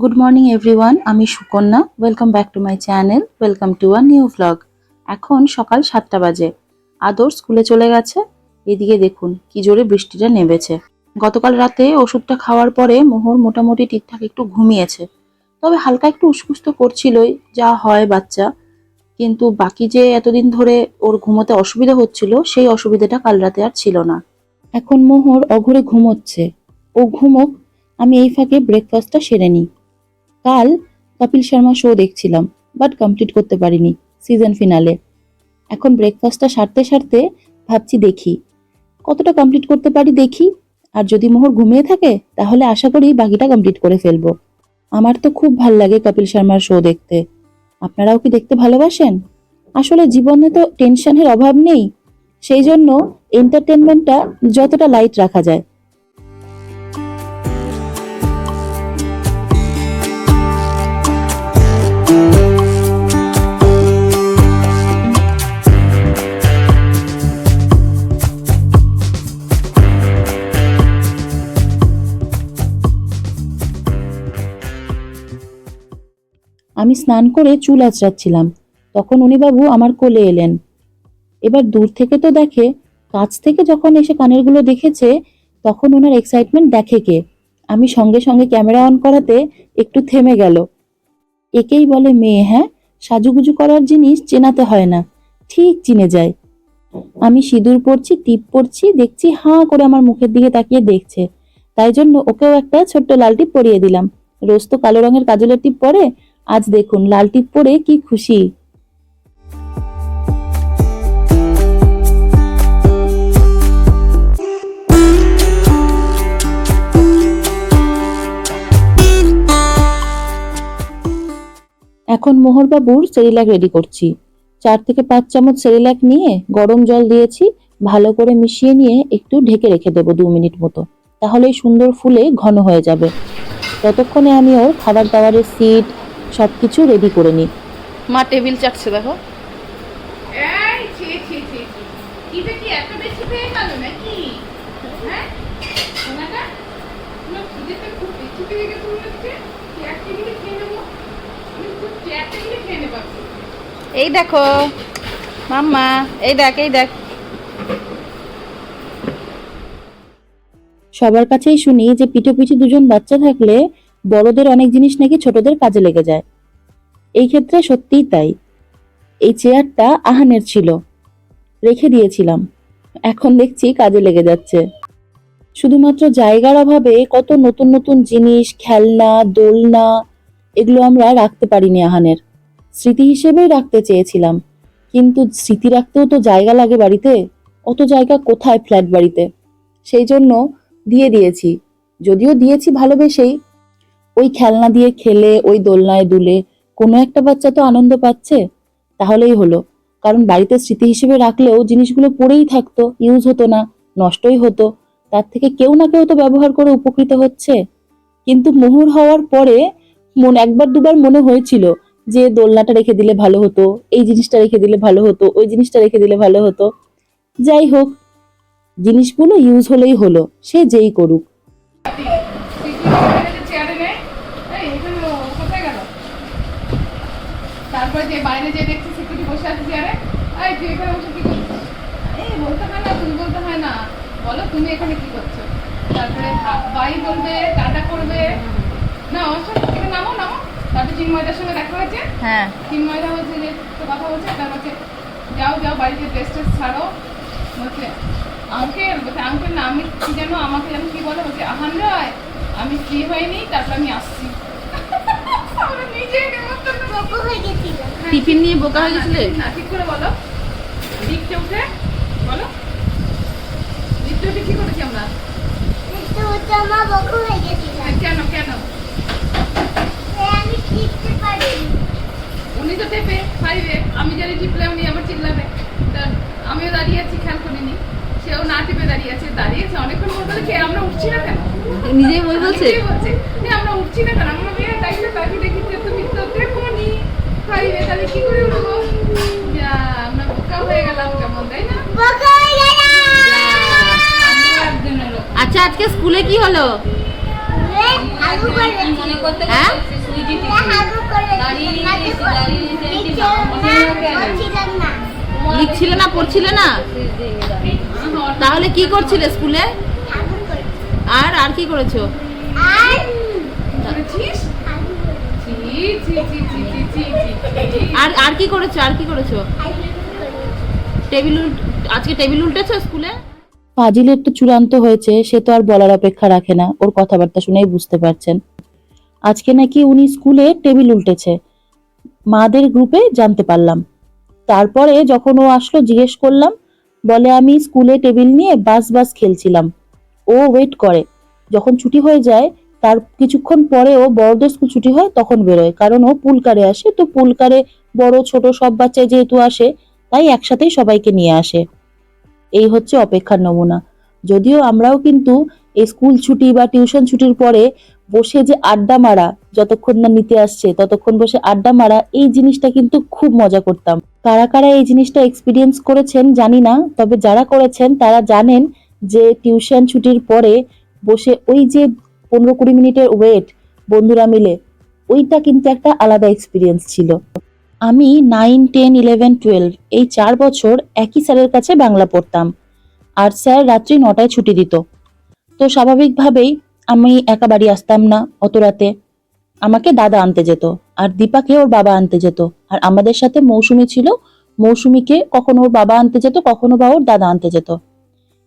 Good morning everyone আমি Sukanya. Welcome back to my channel welcome to a new vlog এখন সকাল সাতটা বাজে। আদর স্কুলে চলে গেছে। এদিকে দেখুন, কি জোরে বৃষ্টিটা নেমেছে। গতকাল রাতে ওষুধটা খাওয়ার পরে মোহর মোটামুটি ঠিকঠাক একটু ঘুমিয়েছে। তবে হালকা একটু উসকুস তো করছিলই, যা হয় বাচ্চা। কিন্তু বাকি যে এতদিন ধরে ওর ঘুমোতে অসুবিধা হচ্ছিল, সেই অসুবিধাটা কাল রাতে আর ছিল না। এখন মোহর অঘরে ঘুমোচ্ছে। ও ঘুমোক, আমি এই ফাঁকে ব্রেকফাস্টটা সেরে নিই। কাল কপিল শর্মা শো দেখছিলাম বাট কমপ্লিট করতে পারিনি সিজন ফিনালে এখন ব্রেকফাস্টটা সারতে সারতে ভাবছি দেখি। কতটা কমপ্লিট করতে পারি দেখি? আর যদি মোহর ঘুমিয়ে থাকে, তাহলে আশা করি বাকিটা কমপ্লিট করে ফেলব। আমার তো খুব ভালো লাগে কপিল শর্মার শো দেখতে। আপনারাও কি দেখতে ভালোবাসেন? আসলে জীবনে তো টেনশনের অভাব নেই। সেই জন্য এন্টারটেনমেন্টটা যতটা লাইট রাখা যায়। আমি স্নান করে চুল আঁচড়াচ্ছিলাম। তখন উনি বাবু আমার কোলে এলেন। এবার দূর থেকে তো দেখে, কাছ থেকে যখন এসে কানেরগুলো দেখেছে, তখন ওনার এক্সাইটমেন্ট দেখে কে। আমি সঙ্গে সঙ্গে ক্যামেরা অন করাতে একটু থেমে গেল। একেই বলে মেয়ে হ্যাঁ? সাজুগুজু করার জিনিস চেনাতে হয় না। ঠিক চিনে যায়। আমি সিঁদুর পরছি, টিপ পরছি, দেখছি হাঁ করে আমার মুখের দিকে তাকিয়ে দেখছে। তাই জন্য ওকেও একটা ছোট্ট লাল টিপ পরিয়ে দিলাম। রোজ তো কালো রঙের কাজলের টিপ পরে আজ দেখুন লাল টিপ পরে কি খুশি। এখন মোহরবাবুর সেরিলাক রেডি করছি। চার থেকে পাঁচ চামচ সেরিলাক নিয়ে গরম জল দিয়েছি, ভালো করে মিশিয়ে নিয়ে একটু ঢেকে রেখে দেবো দু মিনিট মতো। তাহলেই সুন্দর ফুলে ঘন হয়ে যাবে। ততক্ষণে আমি ওর খাবার দাবারের সিট সবকিছু রেডি করে নিই মা টেবিল চাটছে দেখো। এই ছি ছি ছি ছি। খিদে এত বেশি পেয়ে গেল নাকি? সোনাটা তোমার খিদেতে খুব বেশি পেয়ে গেছে হচ্ছে। চেয়ার টেবিলে খেয়ে নেব। আমি খুব চেয়ার টেবিলে খেয়ে নেব এই দেখো মাম্মা এই দেখ এই দেখ। সবার কাছেই শুনি যে পিঠে পিঠে দুজন বাচ্চা থাকলে বড়দের অনেক জিনিস নাকি ছোটদের কাজে লেগে যায়। এই ক্ষেত্রে সত্যিই তাই। এই চেয়ারটা আহানের ছিল। রেখে দিয়েছিলাম। এখন দেখছি কাজে লেগে যাচ্ছে। শুধুমাত্র জায়গার অভাবে কত নতুন নতুন জিনিস, খেলনা, দোলনা, এগুলো আমরা রাখতে পারিনি আহানের। স্মৃতি হিসেবেই রাখতে চেয়েছিলাম। কিন্তু স্মৃতি রাখতেও তো জায়গা লাগে বাড়িতে। অত জায়গা কোথায় ফ্ল্যাট বাড়িতে? সেই জন্য দিয়ে দিয়েছি। যদিও দিয়েছি ভালোবেসেই ওই খেলনা দিয়ে খেলে, ওই দোলনায় দুলে, কোনো একটা বাচ্চা তো আনন্দ পাচ্ছে? তাহলেই হলো। কারণ বাড়িতে স্মৃতি হিসেবে রাখলেও জিনিসগুলো পড়েই থাকতো ইউজ হতো না, নষ্টই হতো। তার থেকে কেউ না কেউ তো ব্যবহার করে উপকৃত হচ্ছে। কিন্তু মুহুর হওয়ার পরে মন, একবার দুবার মনে হয়েছিল যে দোলনাটা রেখে দিলে ভালো হতো, এই জিনিসটা রেখে দিলে ভালো হতো, ওই জিনিসটা রেখে দিলে ভালো হতো। যাই হোক, জিনিসগুলো ইউজ হলেই হলো, সে যেই করুক তুই কি বাইরে যে চেয়ারে নে এই এখানে ও কোথায় গেল তারপরে যে বাইরে যে দেখছি সিকিউরিটি বসে আছে চেয়ারে এই তুই এখানে বসে কি করছিস? এই বলতে হয় না তুমি বলতে হয় না। বলো তুমি এখানে কি করছ? তারপরে বাই বলবে টাটা করবে। না অবশ্য এখানে নামো নামো। তারপরে চিন্ময়দার সঙ্গে দেখা হয়েছে। হ্যাঁ। চিন্ময়দা হচ্ছে যে তো কথা বলছে। তার হচ্ছে যাও যাও বাড়িতে ড্রেস ট্রেস ছাড়ো। বলছে আঙ্কেল বলছে আঙ্কেল না আমি কি যেন আমাকে যেন কি বলে? বলছে আহান রায় আমি ফ্রি হয়নি তারপর আমি আসছি আমরা নিজেই নেমন্তন্ন বকো হয়ে গেছিলাম টিফিন নিয়ে বোকা হয়ে গেছিলে? না ঠিক করে বলো। লিখতে উঠে বলো। লিখতে উঠে কি করেছি আমরা। একটু উঠে আমার বকু গেছিলাম কেন কেন? আমি শিখতে পারিনি উনি তো টেপে ফাইভে আমি জানি টিপলে উনি আমার চিল্লাবে। আমিও দাঁড়িয়ে আছি খেয়াল করিনি। সেও না টিপে দাঁড়িয়ে আছে দাঁড়িয়েছে অনেকক্ষণ বলতে আমরা উঠছি না কেন? নিজেই বলছে? আমরা উঠছি না কেন? আমরা তাকে দেখি যে তুমি তো টেপনি ফাইভে তাহলে কি করে উঠবো? যা আমরা বোকা হয়ে গেলাম কেমন তাই না? হয়ে আচ্ছা আজকে স্কুলে কি হলো? মনে করতে হ্যাঁ? না। লিখছিলে না পড়ছিলে না? তাহলে কি করছিলে স্কুলে? আর আর কি করেছ? আর আর আর কি করেছ, আর কি করেছ? টেবিল আজকে টেবিল উল্টেছো স্কুলে? ফাজিলের তো চূড়ান্ত হয়েছে, সে তো আর বলার অপেক্ষা রাখে না, ওর কথাবার্তা শুনেই বুঝতে পারছেন। আজকে নাকি উনি স্কুলে টেবিল উল্টেছে। মাদের গ্রুপে জানতে পারলাম। তারপরে যখন ও আসলো, জিজ্ঞেস করলাম, বলে, আমি স্কুলে টেবিল নিয়ে বাস বাস খেলছিলাম। ও ওয়েট করে। যখন ছুটি হয়ে যায় তার কিছুক্ষণ পরে ও বড়দের স্কুল ছুটি হয়, তখন বেরোয়। কারণ ও পুলকারে আসে, তো পুলকারে বড়, ছোট সব বাচ্চা যেহেতু আসে, তাই একসাথেই সবাইকে নিয়ে আসে। এই হচ্ছে অপেক্ষার নমুনা। যদিও আমরাও কিন্তু এই স্কুল ছুটি বা টিউশন ছুটির পরে বসে যে আড্ডা মারা, যতক্ষণ না নিতে আসছে, ততক্ষণ বসে আড্ডা মারা, এই জিনিসটা কিন্তু খুব মজা করতাম। কারা কারা এই জিনিসটা এক্সপিরিয়েন্স করেছেন জানি না, তবে যারা করেছেন তারা জানেন যে টিউশন ছুটির পরে বসে ওই যে পনেরো কুড়ি মিনিটের ওয়েট বন্ধুরা মিলে। ওইটা কিন্তু একটা আলাদা এক্সপিরিয়েন্স ছিল। আমি নাইন টেন ইলেভেন টুয়েলভ এই চার বছর একই স্যারের কাছে বাংলা পড়তাম। আর স্যার রাত্রি নটায় ছুটি দিত। তো স্বাভাবিকভাবেই আমি একা বাড়ি আসতাম না অত রাতে। আমাকে দাদা আনতে যেত, আর দীপাকে ওর বাবা আনতে যেত। আর আমাদের সাথে মৌসুমি ছিল, মৌসুমিকে কখনো ওর বাবা আনতে যেত, কখনো বা ওর দাদা আনতে যেত।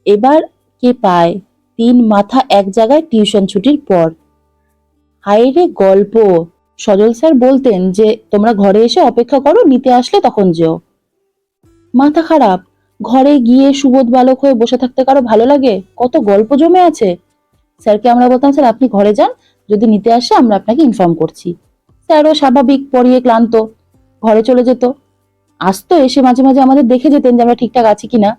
এবার কে পায়? তিন মাথা এক জায়গায় টিউশন ছুটির পর। হায়রে গল্প। সজল স্যার বলতেন যে, তোমরা ঘরে এসে অপেক্ষা করো, নিতে আসলে তখন যেও। মাথা খারাপ। ঘরে গিয়ে সুবোধ বালক হয়ে বসে থাকতে কারও ভালো লাগে? কত গল্প জমে আছে। স্যারকে আমরা বলতাম, স্যার, আপনি ঘরে যান। যদি নিতে আসে, আমরা আপনাকে ইনফর্ম করছি। স্যারও স্বাভাবিক পড়িয়ে ক্লান্ত। ঘরে চলে যেত। আসতো এসে মাঝে মাঝে আমাদের দেখে যেতেন যে আমরা ঠিকঠাক আছি কিনা।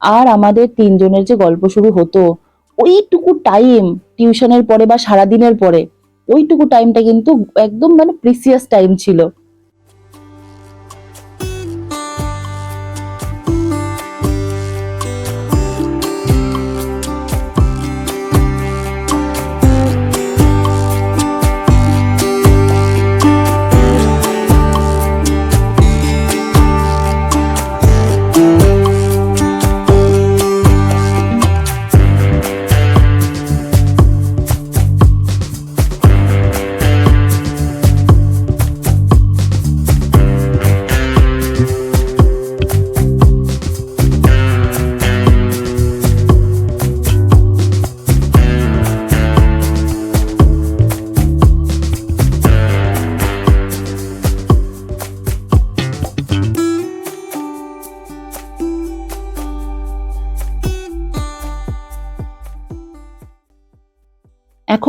আর আমাদের তিনজনের যে গল্প শুরু হতো ওইটুকু টাইম টিউশনের পরে বা সারাদিনের পরে, ওইটুকু টাইমটা কিন্তু একদম মানে প্রিসিয়াস টাইম ছিল।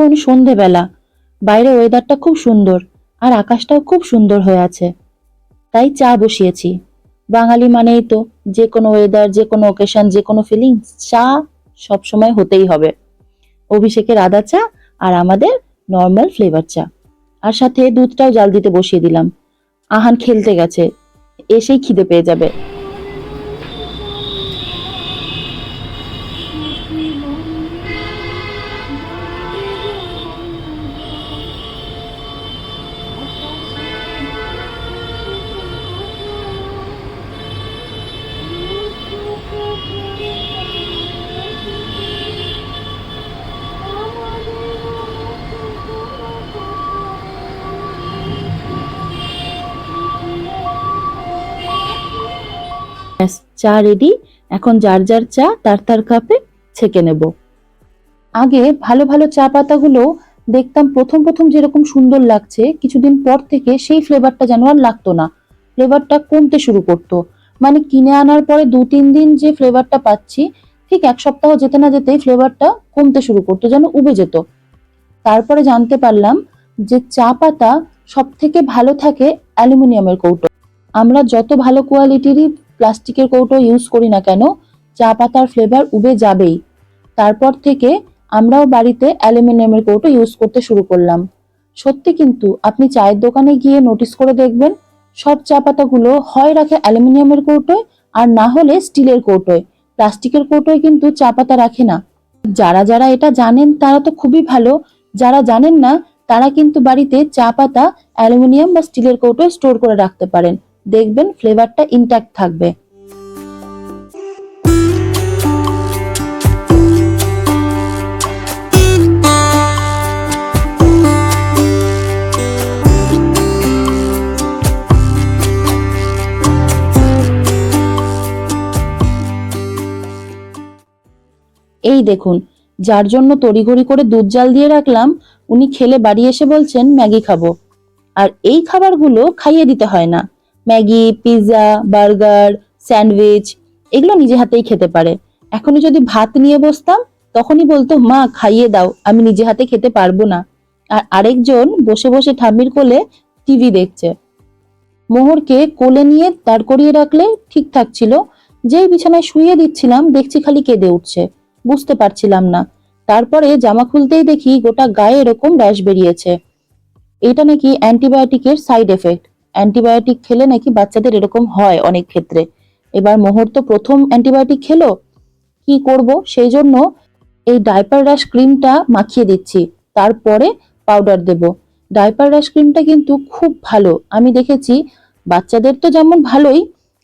এখন সন্ধেবেলা। বাইরে ওয়েদারটা খুব সুন্দর আর আকাশটাও খুব সুন্দর হয়ে আছে। তাই চা বসিয়েছি। বাঙালি মানেই তো যে কোনো ওয়েদার যে কোনো ওকেশন যে কোনো ফিলিংস চা সব সময় হতেই হবে। অভিষেকের আদা চা আর আমাদের নর্মাল ফ্লেভার চা। আর সাথে দুধটাও জাল দিতে বসিয়ে দিলাম। আহান খেলতে গেছে। এসেই খিদে পেয়ে যাবে। চা রেডি এখন যার যার চা, তার তার কাপে ছেঁকে নেব। আগে ভালো ভালো চা পাতাগুলো দেখতাম প্রথম প্রথম যেরকম সুন্দর লাগছে, কিছুদিন পর থেকে সেই ফ্লেভারটা যেন আর লাগতো না। ফ্লেভারটা কমতে শুরু করতো। মানে কিনে আনার পরে দু তিন দিন যে ফ্লেভারটা পাচ্ছি, ঠিক এক সপ্তাহ যেতে না যেতেই ফ্লেভারটা কমতে শুরু করতো, যেন উবে যেত। তারপরে জানতে পারলাম যে চা পাতা সব থেকে ভালো থাকে অ্যালুমিনিয়ামের কৌটো। আমরা যত ভালো কোয়ালিটিরই প্লাস্টিকের কৌটো ইউজ করি না কেন, চা পাতার ফ্লেভার উবে যাবেই। তারপর থেকে আমরাও বাড়িতে অ্যালুমিনিয়ামের কৌটো ইউজ করতে শুরু করলাম। সত্যি কিন্তু আপনি চায়ের দোকানে গিয়ে নোটিস করে দেখবেন, সব চা পাতাগুলো হয় রাখে অ্যালুমিনিয়ামের কৌটোয় আর না হলে স্টিলের কৌটোয়। প্লাস্টিকের কৌটোয় কিন্তু চা পাতা রাখে না। যারা যারা এটা জানেন তারা তো খুবই ভালো, যারা জানেন না তারা কিন্তু বাড়িতে চা পাতা, অ্যালুমিনিয়াম বা স্টিলের কৌটোয় স্টোর করে রাখতে পারেন। দেখবেন ফ্লেভারটা ইনট্যাক্ট থাকবে। এই দেখুন, যার জন্য তড়িঘড়ি করে দুধ জাল দিয়ে রাখলাম, উনি খেলে বাড়ি এসে বলছেন, ম্যাগি খাব। আর এই খাবারগুলো খাইয়ে দিতে হয় না। ম্যাগি পিৎজা বার্গার, স্যান্ডউইচ, এগুলো নিজে হাতেই খেতে পারে। এখনই যদি ভাত নিয়ে বসতাম, তখনই বলতো, মা, খাইয়ে দাও, আমি নিজে হাতে খেতে পারব না। আর আরেকজন বসে বসে ঠাম্মির কোলে টিভি দেখছে। মোহরকে কোলে নিয়ে দাঁড় করিয়ে রাখলে ঠিকঠাক ছিল। যেই বিছানায় শুয়ে দিচ্ছিলাম, দেখছি খালি কেঁদে উঠছে। বুঝতে পারছিলাম না। তারপরে জামা খুলতেই দেখি গোটা গায়ে এরকম র্যাশ বেরিয়েছে। এটা নাকি অ্যান্টিবায়োটিকের সাইড এফেক্ট। অ্যান্টিবায়োটিক খেলে নাকি বাচ্চাদের এরকম হয় অনেক ক্ষেত্রে। এবার মোহর তো প্রথম অ্যান্টিবায়োটিক খেলো, কি করব? সেই জন্য এই ডাইপার র্যাশ ক্রিমটা মাখিয়ে দিচ্ছি, তারপরে পাউডার দেব। ডাইপার র্যাশ ক্রিমটা কিন্তু খুব ভালো। আমি দেখেছি, বাচ্চাদের তো যেমন ভালোই,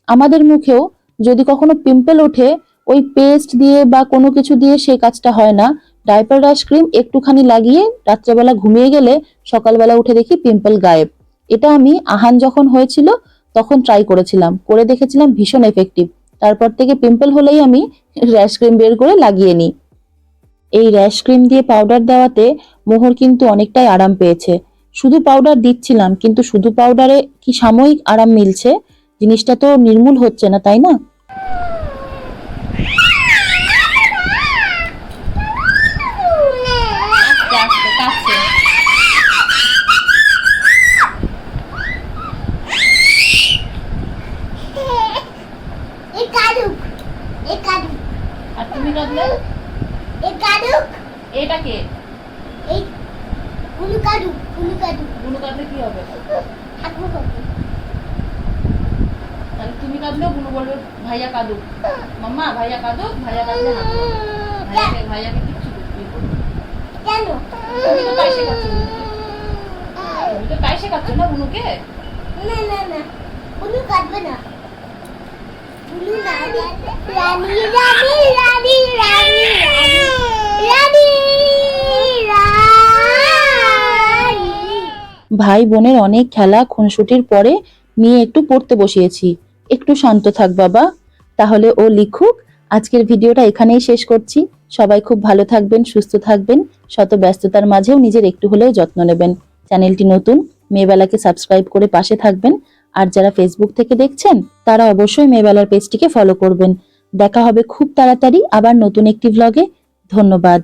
আমাদের মুখেও যদি কখনো পিম্পল ওঠে, ওই পেস্ট দিয়ে বা কোনো কিছু দিয়ে সেই কাজটা হয় না। ডাইপার র্যাশ ক্রিম একটুখানি লাগিয়ে রাত্রেবেলা ঘুমিয়ে গেলে সকালবেলা উঠে দেখি পিম্পল গায়েব। এটা আমি আহান যখন হয়েছিল, তখন ট্রাই করেছিলাম। করে দেখেছিলাম ভীষণ এফেক্টিভ তারপর থেকে পিম্পল হলেই আমি র্যাশ ক্রিম বের করে লাগিয়ে নিই। এই র্যাশ ক্রিম দিয়ে পাউডার দেওয়াতে মোহর কিন্তু অনেকটাই আরাম পেয়েছে। শুধু পাউডার দিচ্ছিলাম, কিন্তু শুধু পাউডারে কি সাময়িক আরাম মিলছে? জিনিসটা তো নির্মূল হচ্ছে না, তাই না আস্তে আস্তে কাছে এ কাদুক এ কাদুক আর তুমি কাঁদলে এ কাদুক এটা কে? এই কুলু কাদুক কুলু কাদুকগুলো কাঁদলে কি হবে? ঠাকুর হবে। তাহলে তুমি কাঁদলেও গুলো বলবে ভাইয়া কাঁদুক মাম্মা ভাইয়া কাঁদুক ভাইয়া কাঁদলে ভাইয়াকে ভাইয়াকে কিচ্ছু কেন? তুমি তো তাই শেখাচ্ছ তুমি তো তাই শেখাচ্ছ না বুনুকে না না না। কুলু কাটবে না। কুলু না রানী রানী। ভাই বোনের অনেক খেলা খুনসুটির পরে মেয়ে একটু পড়তে বসিয়েছি। একটু শান্ত থাক বাবা। তাহলে ও লিখুক। আজকের ভিডিওটা এখানেই শেষ করছি। সবাই খুব ভালো থাকবেন, সুস্থ থাকবেন। শত ব্যস্ততার মাঝেও নিজের একটু হলেও যত্ন নেবেন। চ্যানেলটি নতুন, মেয়েবেলাকে সাবস্ক্রাইব করে পাশে থাকবেন। আর যারা ফেসবুক থেকে দেখছেন, তারা অবশ্যই মেয়েবেলার পেজটিকে ফলো করবেন। দেখা হবে খুব তাড়াতাড়ি আবার নতুন একটি ব্লগে ধন্যবাদ।